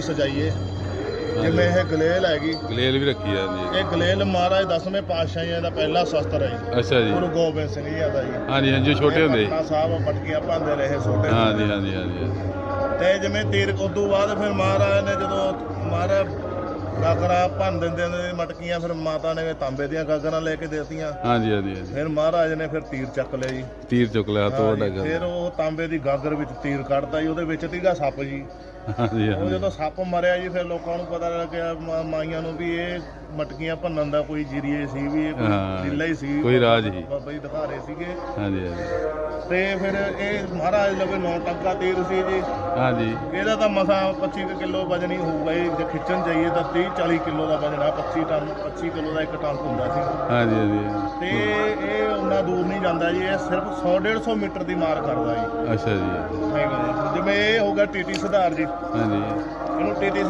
ਸਜਾਈਏ। ਜਿਵੇਂ ਇਹ ਗਲੇਲ ਹੈਗੀ। ਗਲੇਲ ਵੀ ਰੱਖੀ ਜਾਂਦੀ ਇਹ ਗਲੇਲ ਮਹਾਰਾਜ ਦਸਵੇਂ ਪਾਤਸ਼ਾਹੀਆਂ ਦਾ ਪਹਿਲਾ ਸ਼ਸਤਰ ਹੈ ਜੀ। ਹੈ ਅੱਛਾ ਜੀ। ਗੁਰੂ ਗੋਬਿੰਦ ਸਿੰਘ ਜੀ ਦਾ ਜੀ। ਹਾਂਜੀ ਹਾਂਜੀ ਛੋਟੇ ਹੁੰਦੇ ਪਟਨਾ ਸਾਹਿਬ ਪਟਕੀਆਂ ਪਾਉਂਦੇ ਰਹੇ ਛੋਟੇ ਹਾਂਜੀ ਹਾਂਜੀ ਹਾਂਜੀ। ਤੇ ਜਿਵੇਂ ਤੀਰ ਉਦੋਂ ਬਾਅਦ ਫਿਰ ਮਹਾਰਾਜ ਨੇ ਜਦੋਂ ਮਹਾਰਾਜ ਗਾਗਰਾ ਭੰਨ ਦਿੰਦੇ ਨੇ ਮਟਕੀਆਂ ਫਿਰ ਮਾਤਾ ਨੇ ਤਾਂਬੇ ਦੀਆਂ ਗਾਗਰਾਂ ਲੈ ਕੇ ਦੇਤੀਆਂ। ਹਾਂਜੀ ਹਾਂਜੀ ਹਾਂਜੀ। ਫਿਰ ਮਹਾਰਾਜ ਨੇ ਫਿਰ ਤੀਰ ਚੱਕ ਲਿਆ ਜੀ। ਤੀਰ ਚੁੱਕ ਲਿਆ ਹੱਥੋਂ ਵੱਡਾ ਹਾਂਜੀ, ਕਰ ਫਿਰ ਉਹ ਤਾਂਬੇ ਦੀ ਗਾਗਰ ਵਿੱਚ ਤੀਰ ਕੱਢਦਾ ਜੀ ਉਹਦੇ ਵਿੱਚ ਤੀਗਾ ਸੱਪ ਜੀ। ਹਾਂਜੀ ਉਹ ਹਾਂਜੀ। ਜਦੋਂ ਸੱਪ ਮਰਿਆ ਜੀ ਫਿਰ ਲੋਕਾਂ ਨੂੰ ਪਤਾ ਲੱਗਿਆ ਮਾ- ਮਾਈਆਂ ਨੂੰ ਵੀ ਇਹ ਮਟਕੀਆਂ ਭੰਨਣ ਦਾ ਕੋਈ ਜਰੀਏ ਸੀ ਵੀ ਇਹ ਕੋਈ ਲੀਲਾ ਹੀ ਸੀ। ਕੋਈ ਰਾਜ ਹੀ। ਬਾਬਾ ਜੀ ਦਿਖਾ ਰਹੇ ਸੀਗੇ। ਹਾਂਜੀ ਹਾਂਜੀ। ਤੇ ਫਿਰ ਇਹ ਮਹਾਰਾਜ ਲਵੇ ਨੌ ਟੰਕਾ ਤੀਰ ਸੀ ਜੀ। ਹਾਂਜੀ। ਇਹਦਾ ਤਾਂ ਮਸਾ 25 ਕੁ ਕਿਲੋ ਵਜਨ ਹੀ ਹੋਊਗਾ। ਇਹ ਜੇ ਖਿੱਚਣ ਜਾਈਏ ਤਾਂ 30 40 ਕਿਲੋ ਦਾ ਵਜਨ ਆ 25 ਟਨ 25 ਕਿਲੋ ਦਾ ਇੱਕ ਟੰਕ ਹੁੰਦਾ ਸੀ। ਹਾਂਜੀ ਹਾਂਜੀ ਤੇ ਇਹ ਉਹਨਾਂ ਦੂਰ ਨਹੀਂ ਜਾਂਦਾ ਜੀ ਇਹ ਸਿਰਫ 100 150 ਮੀਟਰ ਦੀ ਮਾਰ ਕਰਦਾ ਜੀ। ਅੱਛਾ ਜੀ। ਜੀ। ਹੋਗਾ ਟੀਟੀ ਸੁਧਾਰ ਜੀ। ਹਾਂਜੀ। ਇਹਨੂੰ ਟੀਟੀ